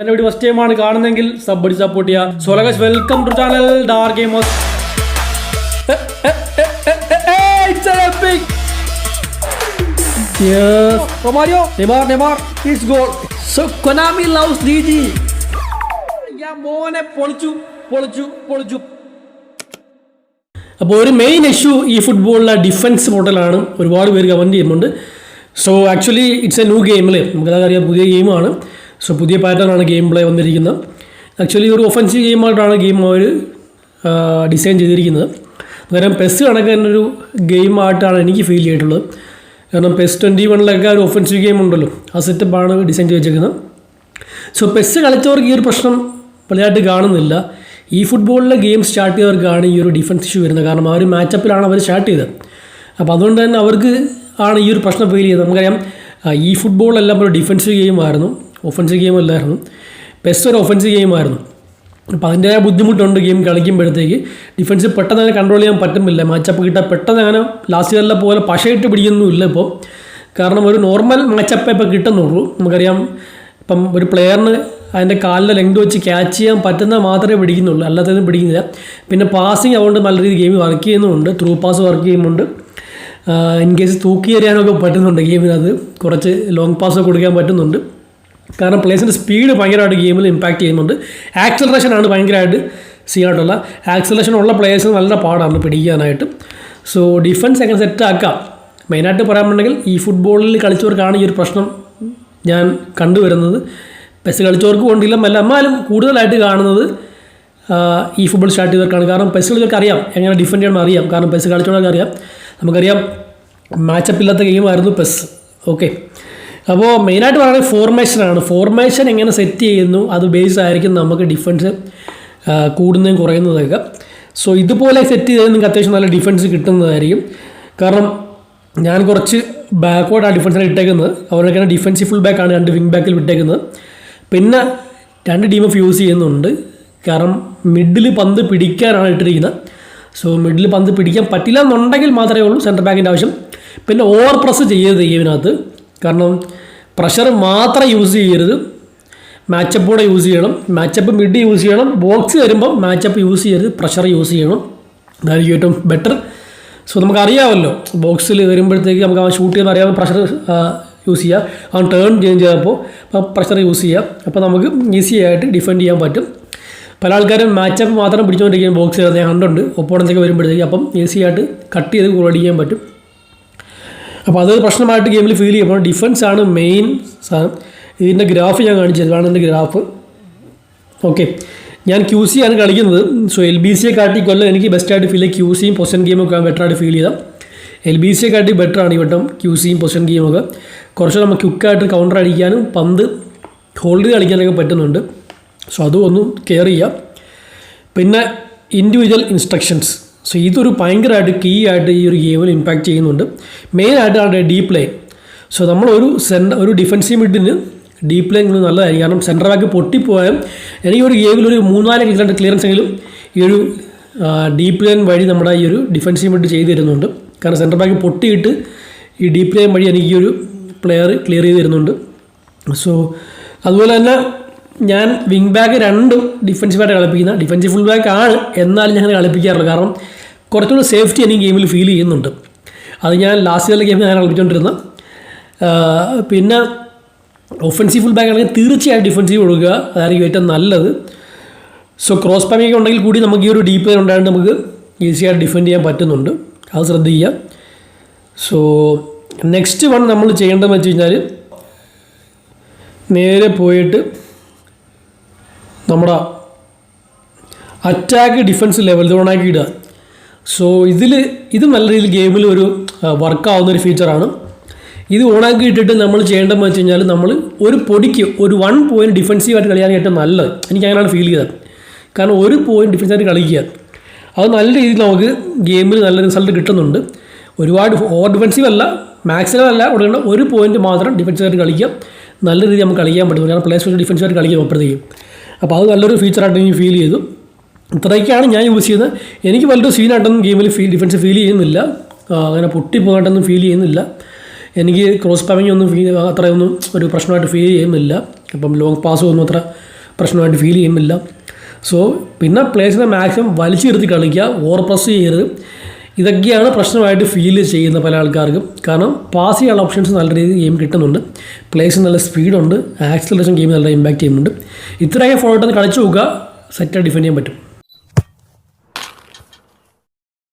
എന്നെ വീട് ഫസ്റ്റ് ടൈമാണ് കാണുന്നെങ്കിൽ സബ് അടി സപ്പോർട്ട് ചെയ്യുക so welcome to channel dark gamers! Yes. Romario, Neymar, Neymar, it's goal. So Konami loves DG. യാ മോനെ പൊളിച്ചു പൊളിച്ചു പൊളിച്ചു. അപ്പോൾ ഒരു മെയിൻ ഇഷ്യൂ ഈ ഫുട്ബോളിലെ ഡിഫൻസ് മോഡലാണ് ഒരുപാട് പേര് കമന്റ് ചെയ്യുന്നുണ്ട്. So actually it's a new game അല്ലേ? നമുക്കതറിയാം പുതിയ ഗെയിമാണ് സോ പുതിയ പാറ്റേണാണ് ഗെയിം പ്ലേ വന്നിരിക്കുന്നത്. ആക്ച്വലി ഒരു ഒഫൻസീവ് ഗെയിമായിട്ടാണ് ഗെയിം അവർ ഡിസൈൻ ചെയ്തിരിക്കുന്നത്. കാരണം പെസ് കണക്ക് തന്നെ ഒരു ഗെയിമായിട്ടാണ് എനിക്ക് ഫീൽ ചെയ്തിട്ടുള്ളത്. കാരണം പെസ് ട്വന്റി വണ്ണിലൊക്കെ ഒരു ഒഫൻസീവ് ഗെയിം ഉണ്ടല്ലോ. ആ സെറ്റപ്പാണ് ഡിസൈൻ ചെയ്ത് വെച്ചേക്കുന്നത് സോ പെസ് കളിച്ചവർക്ക് ഈ ഒരു പ്രശ്നം വലുതായിട്ട് കാണുന്നില്ല. ഈ ഫുട്ബോളിലെ ഗെയിം സ്റ്റാർട്ട് ചെയ്തവർക്കാണ് ഈ ഒരു ഡിഫൻസ് ഇഷ്യൂ വരുന്നത്. കാരണം ആ ഒരു മാച്ചപ്പിലാണ് അവർ സ്റ്റാർട്ട് ചെയ്തത്. അപ്പോൾ അതുകൊണ്ട് തന്നെ അവർക്ക് ആണ് ഈ ഒരു പ്രശ്നം ഫീൽ ചെയ്തത്. നമുക്കറിയാം ഈ ഫുട്ബോളെല്ലാം ഒരു ഡിഫൻസീവ് ഗെയിമായിരുന്നു ഒഫൻസീവ് ഗെയിം അല്ലായിരുന്നു. ബെസ്റ്റ് ഒരു ഒഫൻസീവ് ഗെയിമായിരുന്നു അപ്പോൾ അതിന്റെതായ ബുദ്ധിമുട്ടുണ്ട് ഗെയിം കളിക്കുമ്പോഴത്തേക്ക്. ഡിഫൻസ് പെട്ടെന്ന് അങ്ങനെ കൺട്രോൾ ചെയ്യാൻ പറ്റുന്നില്ല. മാച്ചപ്പ് കിട്ടാൻ പെട്ടെന്ന് അങ്ങനെ ലാസ്റ്റ് ഇയറിലെ പോലെ പശയിട്ട് പിടിക്കുന്നുമില്ല ഇപ്പോൾ കാരണം ഒരു നോർമൽ മാച്ചപ്പ് ഇപ്പോൾ കിട്ടുന്നുള്ളൂ. നമുക്കറിയാം ഇപ്പം ഒരു പ്ലെയറിന് അതിന്റെ കാലിന്റെ ലെങ്ത് വെച്ച് ക്യാച്ച് ചെയ്യാൻ പറ്റുന്ന മാത്രമേ പിടിക്കുന്നുള്ളൂ. അല്ലാത്തതൊന്നും പിടിക്കുന്നില്ല. പിന്നെ പാസിങ് അതുകൊണ്ട് നല്ല രീതിയിൽ ഗെയിം വർക്ക് ചെയ്യുന്നുണ്ട് ത്രൂ പാസ് വർക്ക് ചെയ്യുന്നുണ്ട്. ഇൻ കേസ് തൂക്കി എറിയാനൊക്കെ പറ്റുന്നുണ്ട് ഗെയിമിനത് കുറച്ച് ലോങ് പാസ് കൊടുക്കാൻ പറ്റുന്നുണ്ട്. കാരണം പ്ലേസിന്റെ സ്പീഡ് ഭയങ്കരമായിട്ട് ഗെയിമിൽ ഇമ്പാക്റ്റ് ചെയ്യുന്നുണ്ട്. ആക്സലറേഷൻ ആണ് ഭയങ്കരമായിട്ട് സീനായിട്ടുള്ള ആക്സലറേഷൻ ഉള്ള പ്ലേയേഴ്സിന് നല്ല പാടാണ് പിടിക്കാനായിട്ട്. സോ ഡിഫൻസ് എങ്ങനെ സെറ്റ് ആക്കാം? മെയിനായിട്ട് പറയാമെന്നുണ്ടെങ്കിൽ ഈ ഫുട്ബോളിൽ കളിച്ചവർക്കാണ് ഈ ഒരു പ്രശ്നം ഞാൻ കണ്ടുവരുന്നത്. പെസ് കളിച്ചവർക്ക് കൊണ്ടില്ല എന്നാലും കൂടുതലായിട്ട് കാണുന്നത് ഈ ഫുട്ബോൾ സ്റ്റാർട്ട് ചെയ്തവർക്കാണ്. കാരണം പെസ് കളിച്ചവർക്ക് അറിയാം എങ്ങനെ ഡിഫൻഡ് ചെയ്യണം അറിയാം. കാരണം പെസ് കളിച്ചവർക്ക് അറിയാം. നമുക്കറിയാം മാച്ചപ്പ് ഇല്ലാത്ത ഗെയിമായിരുന്നു പെസ് ഓക്കെ അപ്പോൾ മെയിനായിട്ട് പറയുന്നത് ഫോർമേഷനാണ് ഫോർമേഷൻ എങ്ങനെ സെറ്റ് ചെയ്യുന്നു? അത് ബേസ് ആയിരിക്കും നമുക്ക് ഡിഫൻസ് കൂടുന്നതും കുറയുന്നതൊക്കെ സോ ഇതുപോലെ സെറ്റ് ചെയ്താൽ നിങ്ങൾക്ക് അത്യാവശ്യം നല്ല ഡിഫൻസ് കിട്ടുന്നതായിരിക്കും. കാരണം ഞാൻ കുറച്ച് ബാക്ക്വേർഡ് ആ ഡിഫൻസിനെ ഇട്ടേക്കുന്നത്. അവരൊക്കെയാണ് ഡിഫൻസീവ് ഫുൾ ബാക്കാണ് രണ്ട് വിങ് ബാക്കിൽ വിട്ടേക്കുന്നത് പിന്നെ രണ്ട് ടീം ഓഫ് യൂസ് ചെയ്യുന്നുണ്ട്. കാരണം മിഡിൽ പന്ത് പിടിക്കാനാണ് ഇട്ടിരിക്കുന്നത്. സോ മിഡിൽ പന്ത് പിടിക്കാൻ പറ്റില്ല എന്നുണ്ടെങ്കിൽ മാത്രമേ ഉള്ളൂ സെന്റർ ബാക്കിന്റെ ആവശ്യം. പിന്നെ ഓവർ പ്രസ് ചെയ്യരുത് ഗെയിമിനകത്ത് കാരണം പ്രഷർ മാത്രം യൂസ് ചെയ്യരുത്. മാച്ചപ്പോടെ യൂസ് ചെയ്യണം. മാച്ചപ്പ് മിഡ് യൂസ് ചെയ്യണം. ബോക്സ് വരുമ്പോൾ മാച്ചപ്പ് യൂസ് ചെയ്യരുത്. പ്രഷർ യൂസ് ചെയ്യണം. അതായിരിക്കും ഏറ്റവും ബെറ്റർ സോ നമുക്കറിയാമല്ലോ ബോക്സിൽ വരുമ്പോഴത്തേക്ക് നമുക്ക് ആ ഷൂട്ട് ചെയ്യുന്ന അറിയാവുന്ന പ്രഷർ യൂസ് ചെയ്യുക ആ ടേൺ ചേഞ്ച് ചെയ്തപ്പോൾ പ്രഷർ യൂസ് ചെയ്യുക അപ്പോൾ നമുക്ക് ഈസി ആയിട്ട് ഡിഫെൻഡ് ചെയ്യാൻ പറ്റും. പല ആൾക്കാരും മാച്ചപ്പ് മാത്രം പിടിച്ചുകൊണ്ടിരിക്കുന്ന ബോക്സ് ഞാൻ കണ്ടുണ്ട് ഒപ്പോണത്തേക്ക് വരുമ്പോഴത്തേക്ക് അപ്പം ഈസി ആയിട്ട് കട്ട് ചെയ്ത് ഗോൾ അടിക്കാൻ പറ്റും. അപ്പോൾ അതൊരു പ്രശ്നമായിട്ട് ഗെയിമിൽ ഫീൽ ചെയ്യുമ്പോൾ ഡിഫൻസ് ആണ് മെയിൻ സാധനം ഇതിന്റെ ഗ്രാഫ് ഞാൻ കാണിച്ചത് ഇതാണ് എന്റെ ഗ്രാഫ് ഓക്കെ ഞാൻ ക്യൂ സി ആണ് കളിക്കുന്നത്. സോ എൽ ബി സിയെ കാട്ടി കൊല്ലം എനിക്ക് ബെസ്റ്റായിട്ട് ഫീൽ ക്യൂ സിയും പൊസൻ ഗെയിമൊക്കെ ബെറ്ററായിട്ട് ഫീൽ ചെയ്താൽ എൽ ബി സിയെ കാട്ടി ബെറ്ററാണ് ഈ വട്ടം ക്യൂ സിയും പൊസൻ ഗെയിമൊക്കെ കുറച്ച് നമുക്ക് ക്യുക്കായിട്ട് കൗണ്ടർ അടിക്കാനും പന്ത് ഹോൾഡ് കളിക്കാനൊക്കെ പറ്റുന്നുണ്ട്. സോ അതും ഒന്നും കെയർ ചെയ്യാം. പിന്നെ ഇൻഡിവിജ്വൽ ഇൻസ്ട്രക്ഷൻസ് സോ ഇതൊരു ഭയങ്കരമായിട്ട് കീ ആയിട്ട് ഈ ഒരു ഗെയിമിൽ ഇമ്പാക്റ്റ് ചെയ്യുന്നുണ്ട്. മെയിനായിട്ട് അവരുടെ ഡീപ്പ് ലൈൻ സോ നമ്മളൊരു സെന്റർ ഒരു ഡിഫൻസീവ് മിഡിന് ഡീപ്പ് ലൈൻ നല്ലതായിരിക്കും. കാരണം സെന്റർ ബാക്ക് പൊട്ടിപ്പോയാൽ എനിക്ക് ഒരു ഗെയിമിൽ ഒരു മൂന്നാൽ കിലോമീറ്റർ ക്ലിയറൻസ് എങ്കിലും ഈ ഒരു ഡീപ്പ് ലൈൻ വഴി നമ്മുടെ ഈ ഒരു ഡിഫൻസീവ് മിഡ് ചെയ്തു തരുന്നുണ്ട്. കാരണം സെന്റർ ബാക്ക് പൊട്ടിയിട്ട് ഈ ഡീപ്പ് ലൈൻ വഴി എനിക്ക് ഈ ഒരു പ്ലെയർ ക്ലിയർ ചെയ്ത് തരുന്നുണ്ട്. സോ അതുപോലെ തന്നെ ഞാൻ വിങ് ബാക്ക് രണ്ടും ഡിഫൻസീവായിട്ട് കളിപ്പിക്കുന്ന ഡിഫൻസീവ് ഫുൾ ബാക്ക് ആണ്. എന്നാലും ഞാൻ കളിപ്പിക്കാറുള്ളൂ കാരണം കുറച്ചുകൂടി സേഫ്റ്റി എനിക്ക് ഗെയിമിൽ ഫീൽ ചെയ്യുന്നുണ്ട്. അത് ഞാൻ ലാസ്റ്റ് ഇയറിലെ ഗെയിം ഞാൻ കളിപ്പിച്ചുകൊണ്ടിരുന്ന പിന്നെ ഒഫൻസീവ് ഫുൾ ബാക്ക് ആണെങ്കിൽ തീർച്ചയായും ഡിഫൻസീവ് കൊടുക്കുക. അതായിരിക്കും ഏറ്റവും നല്ലത്. സോ ക്രോസ് പാമിങ് ഉണ്ടെങ്കിൽ കൂടി നമുക്ക് ഈ ഒരു ഡീപ്പ് ലൈൻ ഉണ്ടായിട്ട് നമുക്ക് ഈസിയായിട്ട് ഡിഫെൻഡ് ചെയ്യാൻ പറ്റുന്നുണ്ട്. അത് ശ്രദ്ധിക്കുക സോ നെക്സ്റ്റ് വൺ നമ്മൾ ചെയ്യേണ്ടതെന്ന് വെച്ച് കഴിഞ്ഞാൽ നേരെ പോയിട്ട് നമ്മുടെ അറ്റാക്ക് ഡിഫൻസ് ലെവൽ ഇടുക. സോ ഇതിൽ ഇത് നല്ല രീതിയിൽ ഗെയിമിൽ ഒരു വർക്കാവുന്ന ഒരു ഫീച്ചറാണ് ഇത് ഓണാക്കി ഇട്ടിട്ട് നമ്മൾ ചെയ്യേണ്ടതെന്ന് വെച്ച് കഴിഞ്ഞാൽ നമ്മൾ ഒരു പൊടിക്ക് ഒരു വൺ പോയിന്റ് ഡിഫൻസീവായിട്ട് കളിയാണ് ഏറ്റവും നല്ലത്. എനിക്ക് അങ്ങനെയാണ് ഫീൽ ചെയ്തത്. കാരണം ഒരു പോയിന്റ് ഡിഫൻസായിട്ട് കളിക്കുക. അത് നല്ല രീതിയിൽ നമുക്ക് ഗെയിമിൽ നല്ല റിസൾട്ട് കിട്ടുന്നുണ്ട്. ഒരുപാട് ഓവർ ഡിഫൻസീവ് അല്ല മാക്സിമം അല്ല ഉടനെ ഒരു പോയിന്റ് മാത്രം ഡിഫൻസീവായിട്ട് കളിക്കാം നല്ല രീതിയിൽ നമുക്ക് കളിക്കാൻ പറ്റും. കാരണം പ്ലേസ് ഡിഫൻസീവായിട്ട് കളിക്കും അപ്പോഴത്തേക്കും അപ്പോൾ അത് നല്ലൊരു ഫീച്ചറായിട്ട് എനിക്ക് ഫീൽ ചെയ്തു. ഇത്രയൊക്കെയാണ് ഞാൻ യൂസ് ചെയ്യുന്നത്. എനിക്ക് വലിയൊരു സീനായിട്ടൊന്നും ഗെയിമിൽ ഫീൽ ഡിഫൻസ് ഫീൽ ചെയ്യുന്നില്ല. അങ്ങനെ പൊട്ടിപ്പോകായിട്ടൊന്നും ഫീൽ ചെയ്യുന്നില്ല. എനിക്ക് ക്രോസ് പാമിങ് ഒന്നും ഫീൽ അത്രയൊന്നും ഒരു പ്രശ്നമായിട്ട് ഫീൽ ചെയ്യുന്നില്ല. അപ്പം ലോങ് പാസ് ഒന്നും അത്ര പ്രശ്നമായിട്ട് ഫീൽ ചെയ്യുന്നില്ല. സോ പിന്നെ പ്ലേസിനെ മാക്സിമം വലിച്ചു നിർത്തി കളിക്കുക ഓവർ പ്രസ് ചെയ്യരുത്. ഇതൊക്കെയാണ് പ്രശ്നമായിട്ട് ഫീൽ ചെയ്യുന്ന പല ആൾക്കാർക്കും. കാരണം പാസ് ചെയ്യാനുള്ള ഓപ്ഷൻസ് നല്ല രീതിയിൽ ഗെയിം കിട്ടുന്നുണ്ട്. പ്ലേസ് നല്ല സ്പീഡുണ്ട് ആക്സിലറേഷൻ ഗെയിം നല്ല ഇമ്പാക്റ്റ് ചെയ്യുന്നുണ്ട്. ഇത്രയൊക്കെ ഫോളോ ഇട്ട് കളിച്ചു നോക്കുക. സെറ്റായി ഡിഫെൻഡ് ചെയ്യാൻ പറ്റും.